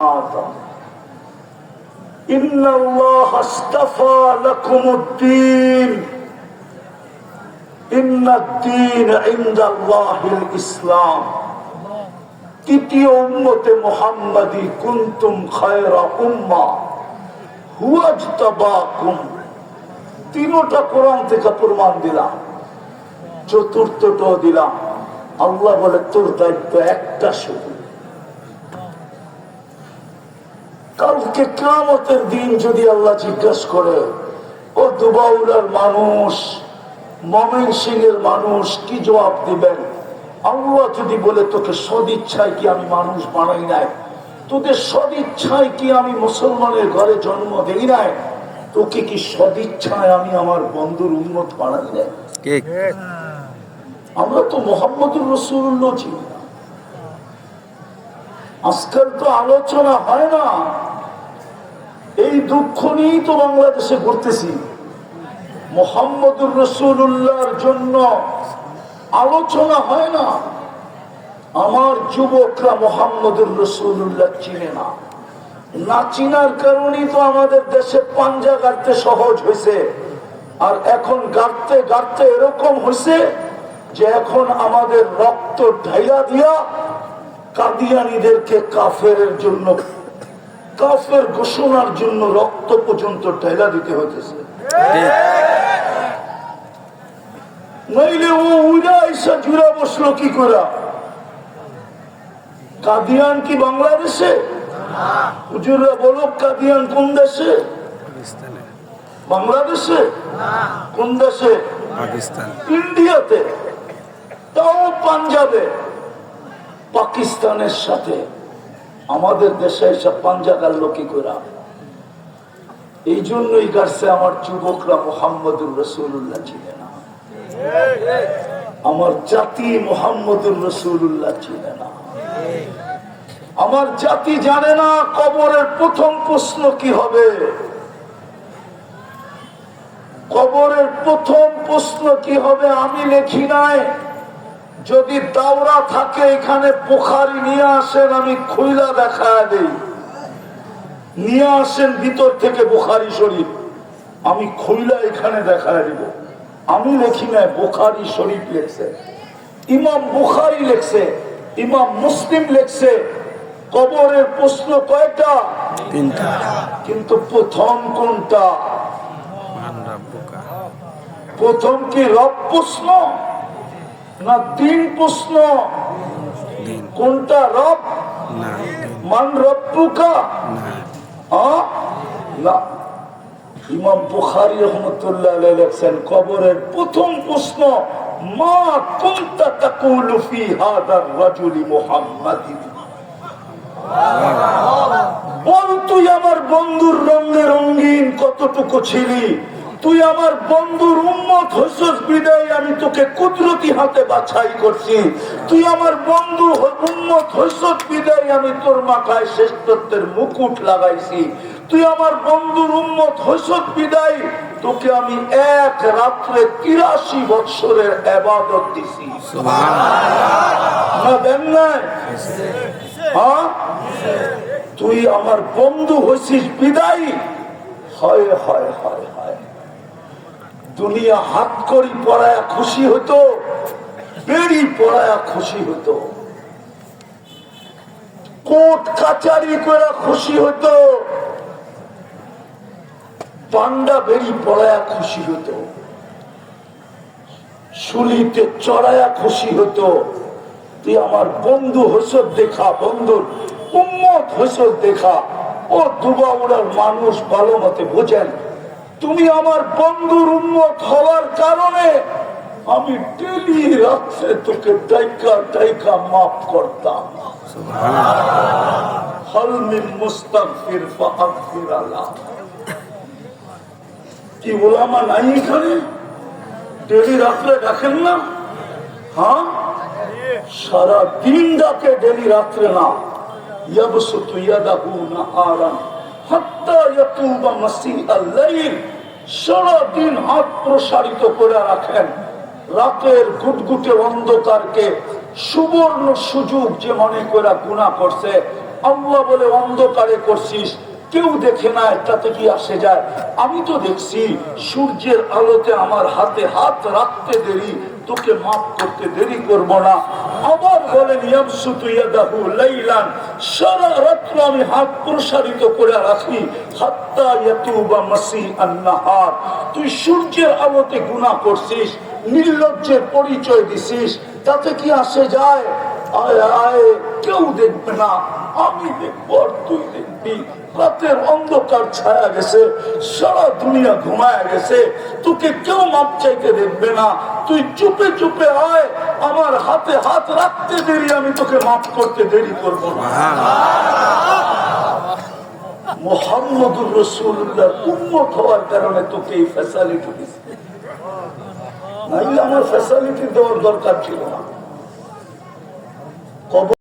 آدم إن الله اصطفى لكم الدين إن الدين عند الله الإسلام তৃতীয় উম্মতে মোহাম্মদী কুন্তুম খায়রা উম্মা হুয়াজতাবাকুম তিনোটা কোরআন থেকে প্রমাণ দিলাম চতুর্থটাও দিলাম আল্লাহ বলে তোর দায়িত্ব একটা শুধু কালকে কামতের দিন যদি আল্লাহ জিজ্ঞাসা করে ও দুবাউলার মানুষ মমিন সিং এর মানুষ কি জবাব দিবেন? আল্লাহ যদি বলে তোকে সদিচ্ছায় কি আমি মানুষ বানাই নাই? তোদের সদিচ্ছায় কি আমি মুসলমানের ঘরে জন্ম দেই নাই? তোকে কি সদিচ্ছায় আমি আমার বন্ধুর উন্নত বানাই নাই? আমরা তো মোহাম্মদুর রসুল্লাহ চিনি আজকাল তো আলোচনা হয় না। এই দুঃখ নিয়েই তো বাংলাদেশে ঘুরতেছি। মোহাম্মদুর রসুল্লাহর জন্য আলোচনা হয় না। আমার যুবকরা মোহাম্মদুর রসুল্লাহ চিনে না। না চিনার কারণেই তো আমাদের দেশে পাঞ্জা গাড়তে সহজ হয়েছে। আর এখন গাড়তে গাড়তে এরকম হয়েছে যে এখন আমাদের রক্ত ঢাইলা দিয়া কাদিয়ানিদেরকে কাফের জন্য কাফের ঘোষণার জন্য রক্ত পর্যন্ত ঢাইলা দিতে কি বাংলাদেশে? কোন দেশে? ইন্ডিয়াতে। তাও পাঞ্জাবে। পাকিস্তানের সাথে। আমাদের দেশে এসব পাঞ্জা গাল্লো কি করে এই জন্যই গাছে আমার যুবকরা মোহাম্মদুর রসুল্লাহ চিনে না। আমার জাতি মোহাম্মদুর রসুল্লাহ চিনে না। আমার জাতি জানে না কবরের প্রথম প্রশ্ন কি হবে। কবরের প্রথম প্রশ্ন কি হবে আমি লেখি নাই। যদি দাওরা থাকে এখানে পোখারি নিয়ে আসেন আমি খুইলা দেখা দেই। নিয়ে আসেন ভিতর থেকে বোখারি শরীফ। আমি খুইলা এখানে দেখা দিব। আমি লেখি নাই বুখারি শরীফ লেখছে। ইমাম বুখারি লেখছে ইমাম মুসলিম লেখছে। কবরের প্রশ্ন কয়টা? তিনটা। কিন্তু প্রথম কোনটা? প্রথম কি রব প্রশ্ন? না তিন প্রশ্ন। কোনটা রব? মান রব্বুকা? না। ইমাম বুখারী রহমতুল্লাহ লেখছেন কবরের প্রথম প্রশ্ন মা কুনতা তাকুলু ফি হাদার রাজুলি মুহাম্মাদিন? বল তুই আমার বন্ধুর রঙে রঙিন কতটুকু ছিলি? তুই আমার বন্ধুর উম্মত হইসস বিদায়, আমি তোকে কুদরতি হাতে বাছাই করছি। তুই আমার বন্ধু উম্মত হইসস বিদায়, আমি তোর মাথায় শ্রেষ্ঠত্বের মুকুট লাগাইছি। তুই আমার বন্ধুর উম্মত হইসত বিদায়, তোকে আমি এক রাত্রে তিরাশি বৎসরের আবাদত দিছি। না হ্যাঁ? তুই আমার বন্ধু হইছিস বিদায়? হয় হয় হয় হয়। দুনিয়া হাত করি পড়ায় খুশি হতো, বেড়ি পড়ায় খুশি হতো। কোর্ট কাচারি করে খুশি হতো, পান্ডা বেড়ি পড়ায় খুশি হতো। শুলিতে চড়ায়া খুশি হতো। তুই আমার বন্ধু হসত দেখা বন্ধুর উম্মত হসত দেখা। ও দুবাউড়ার মানুষ ভালো মতে বোঝেন। তুমি আমার বন্ধুর উন্মত হওয়ার কারণে আমি ডেলি রাত্রে তোকে ডাইকা ডাইকা মাফ করতাম। মুস্তাগফির ফাগফির আল্লাহ কি ওলামা নাই এখানে? ডেলি রাত্রে ডাকেন না? হ্যাঁ? সারা দিন ডাকে ডেলি রাত্রে না। ইয়াবসুতু ইয়াদাহু নাহারান। হাত্তা সারা দিন হাত প্রসারিত করে রাখেন। রাতের গুটগুটে অন্ধকারকে সুবর্ণ সুযোগ যে মনে করে গুণা করছে, আল্লাহ বলে, অন্ধকারে করছিস, কেউ দেখে না এটাতে কি আসে যায়? আমি তো দেখছি, সূর্যের আলোতে আমার হাতে হাত রাখতে দেরি তোকে মাফ করতে দেরি করব না। আবার বলেন সারা রাত্র আমি হাত প্রসারিত করে রাখি। তুই সূর্যের আলোতে গুনাহ করছিস, নির্লজ্জের পরিচয় দিছিস। তাতে কি আসে যায়? আয় আয়, কেউ দেখবে না। আমি আর তুই দেখবি রাতের অন্ধকার ছায়া গেছে, সারা দুনিয়া ঘুমায় গেছে, তোকে কেউ মাপ চাইতে দেখবে না। তুই চুপে চুপে আয়, আমার হাতে হাত রাখতে দেরি, আমি তোকে মাফ করতে দেরি করব না। মোহাম্মদুর রসুল্লাহ উন্মত হওয়ার কারণে তোকে এই দিচ্ছে আমার দেওয়ার দরকার ছিল না।